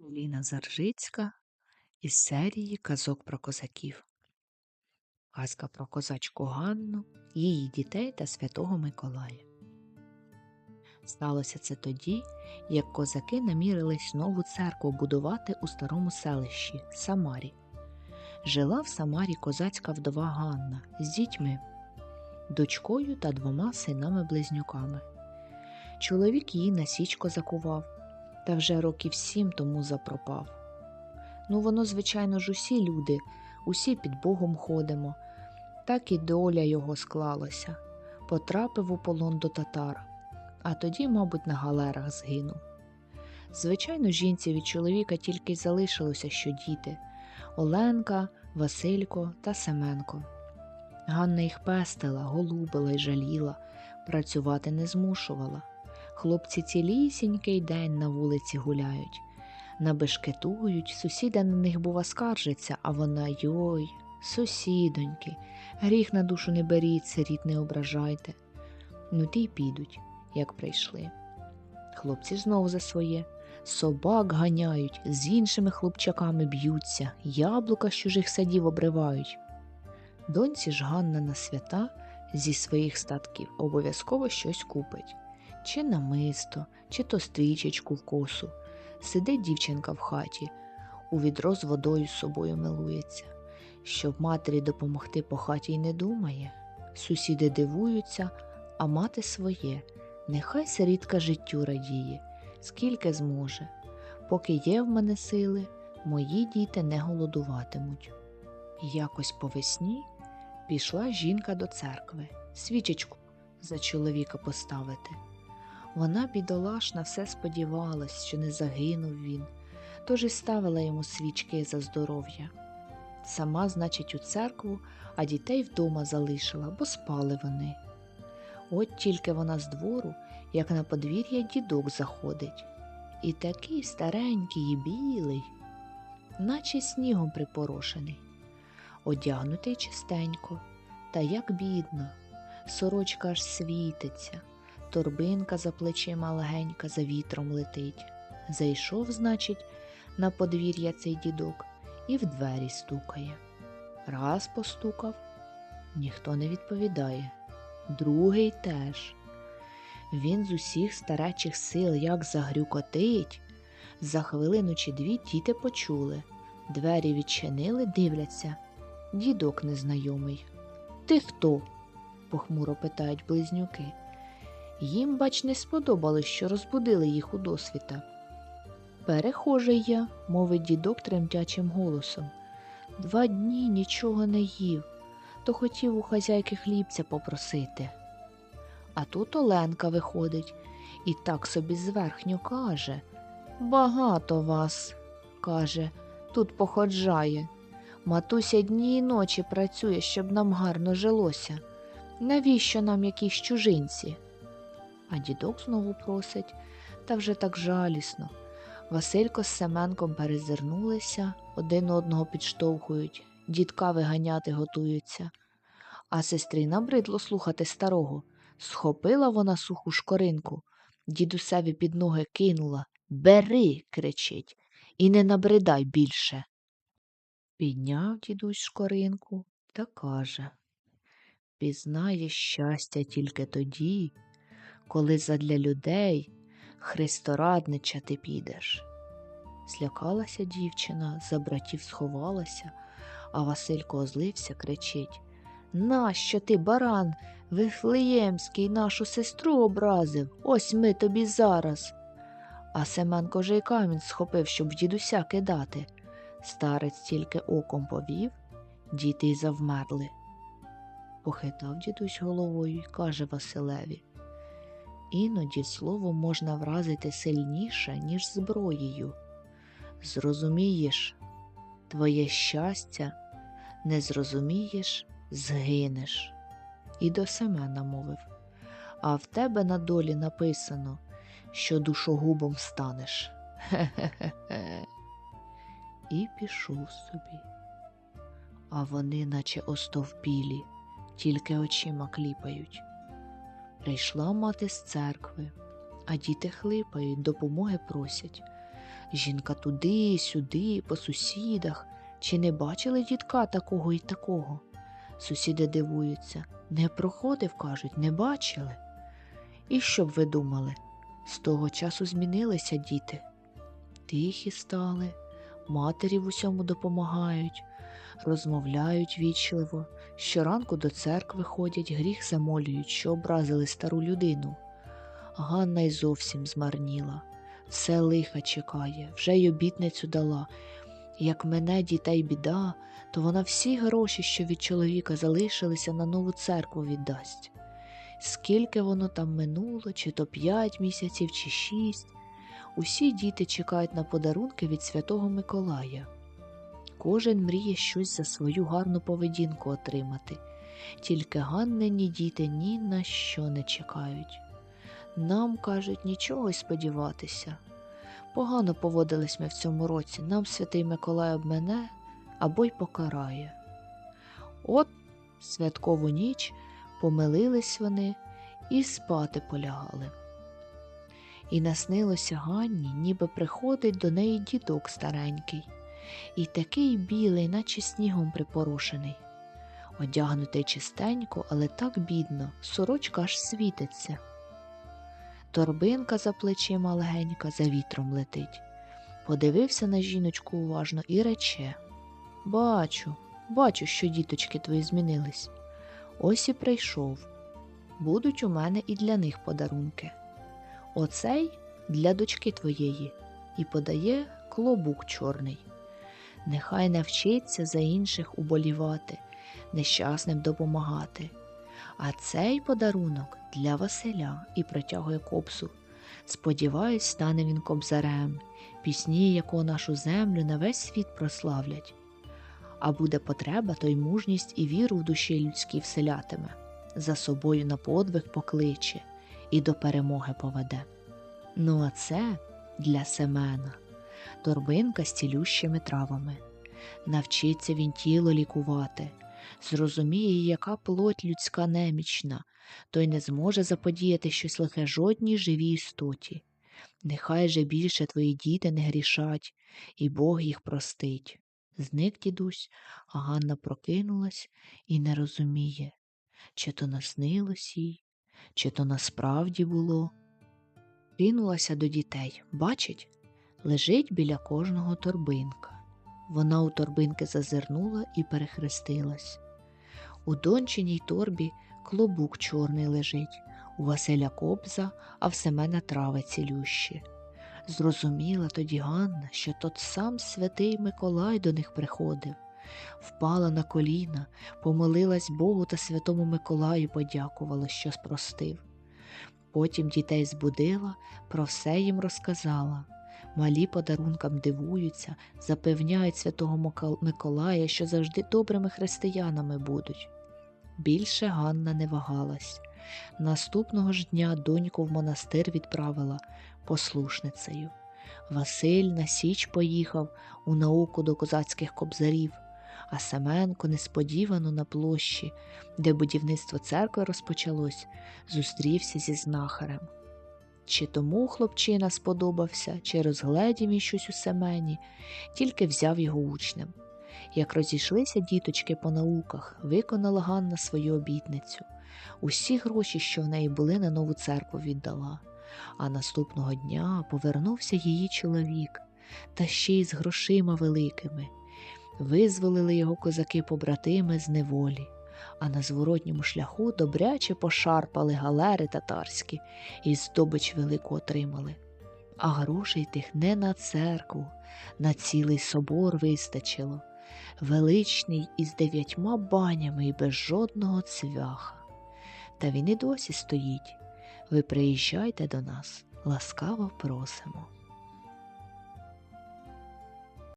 Ліна Заржицька із серії Казок про козаків. Казка про козачку Ганну, її дітей та святого Миколая. Сталося це тоді, як козаки намірились нову церкву будувати у старому селищі Самарі. Жила в Самарі козацька вдова Ганна з дітьми, дочкою та двома синами-близнюками. Чоловік її на січ козакував, та вже років сім тому запропав. Ну, воно, звичайно ж, усі люди, усі під Богом ходимо. Так і доля його склалася. Потрапив у полон до татар, а тоді, мабуть, на галерах згинув. Звичайно, жінці від чоловіка тільки й залишилося, що діти Оленка, Василько та Семенко. Ганна їх пестила, голубила й жаліла, працювати не змушувала. Хлопці цілісінький день на вулиці гуляють, набешкетують, сусіда на них, бува, скаржиться, а вона йой, сусідоньки, гріх на душу не беріть, сиріт не ображайте. Ну ті й підуть, як прийшли. Хлопці знов за своє. Собак ганяють, з іншими хлопчаками б'ються, яблука з чужих садів обривають. Доньці ж Ганна на свята зі своїх статків обов'язково щось купить чи намисто, чи то стрічечку в косу. Сидить дівчинка в хаті, у відро з водою з собою милується. Щоб матері допомогти по хаті й не думає. Сусіди дивуються, а мати своє. Нехай сирітка життю радіє, скільки зможе. Поки є в мене сили, мої діти не голодуватимуть. Якось по весні пішла жінка до церкви, свічечку за чоловіка поставити. Вона, бідолашна, все сподівалась, що не загинув він, тож і ставила йому свічки за здоров'я. Сама, значить, у церкву, а дітей вдома залишила, бо спали вони. От тільки вона з двору, як на подвір'я дідок заходить, і такий старенький і білий, наче снігом припорошений, одягнутий чистенько, та як бідно, сорочка аж світиться торбинка за плечима легенька за вітром летить. Зайшов, значить, на подвір'я цей дідок і в двері стукає. Раз постукав, ніхто не відповідає, другий теж. Він з усіх старечих сил як загрюкотить. За хвилину чи дві діти почули. Двері відчинили, дивляться. Дідок незнайомий. Ти хто? похмуро питають близнюки. Їм, бач, не сподобалось, що розбудили їх у досвіта. Перехожий я, мовить дідок тремтячим голосом. Два дні нічого не їв, то хотів у хазяйки хлібця попросити. А тут Оленка виходить і так собі зверхньо каже Багато вас, каже, тут походжає. Матуся дні й ночі працює, щоб нам гарно жилося. Навіщо нам якісь чужинці? А дідок знову просить, та вже так жалісно. Василько з Семенком перезирнулися, один одного підштовхують, дідка виганяти готуються. А сестрі набридло слухати старого. Схопила вона суху шкоринку, дідусеві під ноги кинула. Бери, кричить, і не набридай більше. Підняв дідусь шкоринку та каже Пізнає щастя тільки тоді, коли задля людей христорадничати підеш. Злякалася дівчина, за братів сховалася, а Василько озлився, кричить Нащо ти, баран, Вифлеємський, нашу сестру образив? Ось ми тобі зараз. А Семенко же й камінь схопив, щоб дідуся кидати. Старець тільки оком повів, діти й завмерли. Похитав дідусь головою й каже Василеві Іноді слово можна вразити сильніше, ніж зброєю. Зрозумієш, твоє щастя, не зрозумієш, згинеш. І до Семена мовив А в тебе на долі написано, що душогубом станеш. Хе-хе-хе. І пішов собі. А вони, наче остовпілі, тільки очима кліпають. Прийшла мати з церкви, а діти хлипають, допомоги просять. Жінка туди, сюди, по сусідах. Чи не бачили дітка такого і такого? Сусіди дивуються. Не проходив, кажуть, не бачили. І що б ви думали? З того часу змінилися діти. Тихі стали, матері в усьому допомагають, розмовляють вічливо, щоранку до церкви ходять, гріх замолюють, що образили стару людину. Ганна й зовсім змарніла. Все лиха чекає, вже й обітницю дала. Як мене дітей біда, то вона всі гроші, що від чоловіка залишилися, на нову церкву віддасть. Скільки воно там минуло, чи то п'ять місяців, чи шість. Усі діти чекають на подарунки від Святого Миколая. Кожен мріє щось за свою гарну поведінку отримати, тільки Ганнині діти ні на що не чекають. Нам, кажуть, нічого й сподіватися. Погано поводились ми в цьому році, нам святий Миколай обмене або й покарає. От святкову ніч помилились вони і спати полягали. І наснилося Ганні, ніби приходить до неї дідок старенький, і такий білий, наче снігом припорошений. Одягнутий чистенько, але так бідно, сорочка аж світиться. Торбинка за плечима легенька за вітром летить. Подивився на жіночку уважно і рече Бачу, бачу, що діточки твої змінились. Ось і прийшов. Будуть у мене і для них подарунки. Оцей для дочки твоєї і подає клобук чорний. Нехай навчиться за інших уболівати, нещасним допомагати. А цей подарунок для Василя і протягує копсу. Сподіваюсь, стане він кобзарем, пісні, якого нашу землю на весь світ прославлять. А буде потреба, то й мужність і віру в душі людській вселятиме, за собою на подвиг покличе і до перемоги поведе. Ну, а це для Семена торбинка з цілющими травами. Навчиться він тіло лікувати, зрозуміє, яка плоть людська немічна, той не зможе заподіяти щось лихе жодній живій істоті. Нехай же більше твої діти не грішать, і Бог їх простить. Зник дідусь, а Ганна прокинулась і не розуміє, чи то наснилось їй, чи то насправді було. Кинулася до дітей, бачить, лежить біля кожного торбинка. Вона у торбинки зазирнула і перехрестилась. У дончиній торбі клобук чорний лежить, у Василя кобза, а в Семена трави цілющі. Зрозуміла тоді Ганна, що тот сам святий Миколай до них приходив, впала на коліна, помолилась Богу та святому Миколаю подякувала, що спростив. Потім дітей збудила, про все їм розказала. Малі подарункам дивуються, запевняють святого Миколая, що завжди добрими християнами будуть. Більше Ганна не вагалась. Наступного ж дня доньку в монастир відправила послушницею. Василь на Січ поїхав у науку до козацьких кобзарів, а Семенко несподівано на площі, де будівництво церкви розпочалось, зустрівся зі знахарем. Чи тому хлопчина сподобався, чи розгледів він щось у Семені, тільки взяв його учнем. Як розійшлися діточки по науках, виконала Ганна свою обітницю. Усі гроші, що в неї були, на нову церкву віддала. А наступного дня повернувся її чоловік, та ще й з грошима великими. Визволили його козаки-побратими з неволі, а на зворотньому шляху добряче пошарпали галери татарські і здобич велику отримали. А грошей тих не на церкву, на цілий собор вистачило, величний із дев'ятьма банями і без жодного цвяха. Та він і досі стоїть. Ви приїжджайте до нас, ласкаво просимо.